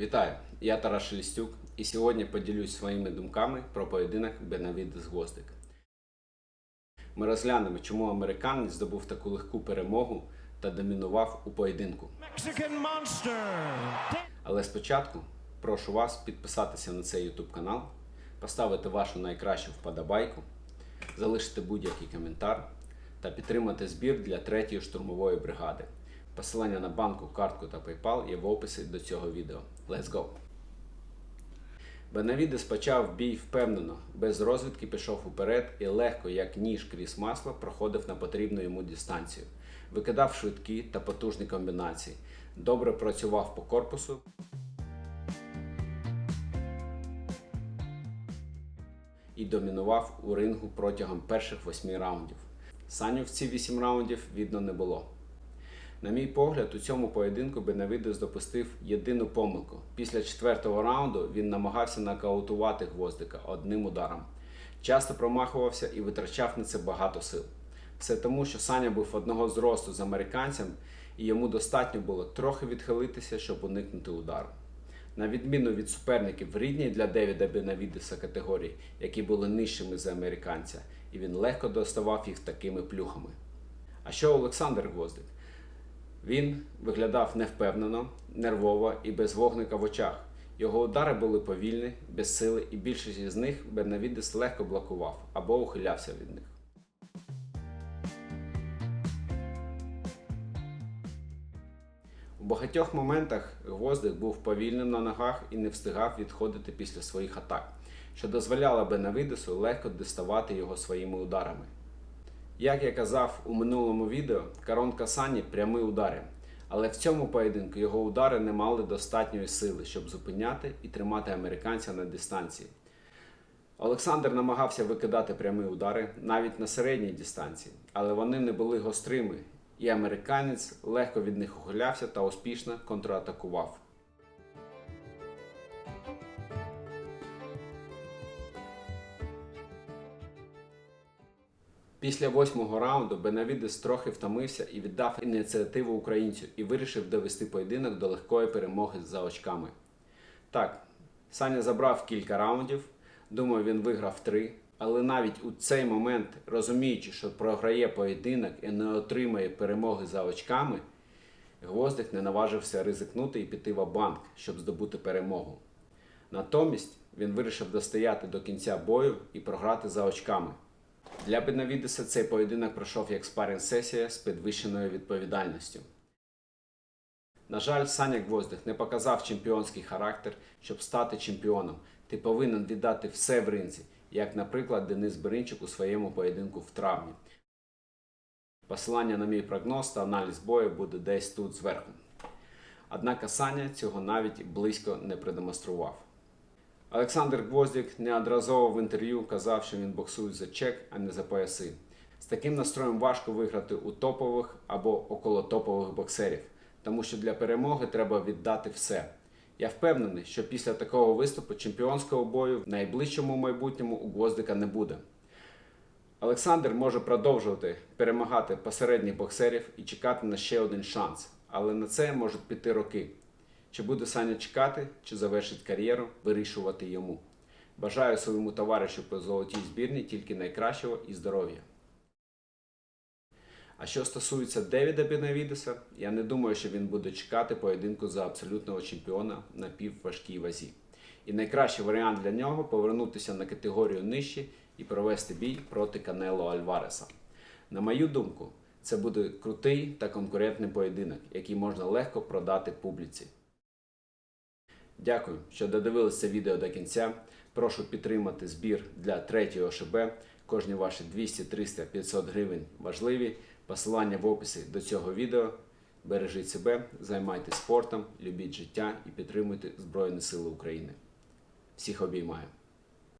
Вітаю! Я Тарас Шелістюк і сьогодні поділюсь своїми думками про поєдинок Бенавідес Гвоздик. Ми розглянемо, чому американець здобув таку легку перемогу та домінував у поєдинку. Але спочатку прошу вас підписатися на цей YouTube канал, поставити вашу найкращу вподобайку, залишити будь-який коментар та підтримати збір для 3-ї штурмової бригади. Посилання на банку, картку та PayPal є в описі до цього відео. Let's go! Бенавідес почав бій впевнено, без розвідки пішов уперед і легко, як ніж крізь масло, проходив на потрібну йому дистанцію. Викидав швидкі та потужні комбінації, добре працював по корпусу. І домінував у рингу протягом перших восьми раундів. Саню в ці вісім раундів видно не було. На мій погляд, у цьому поєдинку Бенавідес допустив єдину помилку. Після четвертого раунду він намагався нокаутувати гвоздика одним ударом. Часто промахувався і витрачав на це багато сил. Все тому, що Саня був одного зросту з американцем, і йому достатньо було трохи відхилитися, щоб уникнути удару. На відміну від суперників в рідній для Девіда Бенавідеса категорії, які були нижчими за американця, і він легко доставав їх такими плюхами. А що Олександр Гвоздик? Він виглядав невпевнено, нервово і без вогника в очах. Його удари були повільні, без сили, і більшість із них Бенавідес легко блокував або ухилявся від них. У багатьох моментах Гвоздик був повільним на ногах і не встигав відходити після своїх атак, що дозволяло Бенавідесу легко діставати його своїми ударами. Як я казав у минулому відео, коронка Сані прямі удари, але в цьому поєдинку його удари не мали достатньої сили, щоб зупиняти і тримати американця на дистанції. Олександр намагався викидати прямі удари навіть на середній дистанції, але вони не були гострими, і американець легко від них ухилявся та успішно контратакував. Після восьмого раунду Бенавідес трохи втомився і віддав ініціативу українцю і вирішив довести поєдинок до легкої перемоги за очками. Так, Саня забрав кілька раундів, думаю, він виграв три, але навіть у цей момент, розуміючи, що програє поєдинок і не отримає перемоги за очками, Гвоздик не наважився ризикнути і піти в банк, щоб здобути перемогу. Натомість він вирішив достояти до кінця бою і програти за очками. Для Бенавідеса цей поєдинок пройшов як спарінг сесія з підвищеною відповідальністю. На жаль, Саня Гвоздик не показав чемпіонський характер, щоб стати чемпіоном. Ти повинен віддати все в ринзі, як, наприклад, Денис Беринчик у своєму поєдинку в травні. Посилання на мій прогноз та аналіз бою буде десь тут зверху. Однак Саня цього навіть близько не продемонстрував. Олександр Гвоздік неодноразово в інтерв'ю казав, що він боксує за чек, а не за пояси. З таким настроєм важко виграти у топових або околотопових боксерів, тому що для перемоги треба віддати все. Я впевнений, що після такого виступу чемпіонського бою в найближчому майбутньому у Гвоздика не буде. Олександр може продовжувати перемагати посередніх боксерів і чекати на ще один шанс, але на це можуть піти роки. Чи буде Саня чекати, чи завершить кар'єру, вирішувати йому. Бажаю своєму товаришу по золотій збірні тільки найкращого і здоров'я. А що стосується Девіда Бенавідеса, я не думаю, що він буде чекати поєдинку за абсолютного чемпіона на півважкій вазі. І найкращий варіант для нього повернутися на категорію нижче і провести бій проти Канело Альвареса. На мою думку, це буде крутий та конкурентний поєдинок, який можна легко продати публіці. Дякую, що додивилися відео до кінця. Прошу підтримати збір для третього ОШБ. Кожні ваші 200, 300, 500 гривень важливі. Посилання в описі до цього відео. Бережіть себе, займайтесь спортом, любіть життя і підтримуйте Збройні Сили України. Всіх обіймаю!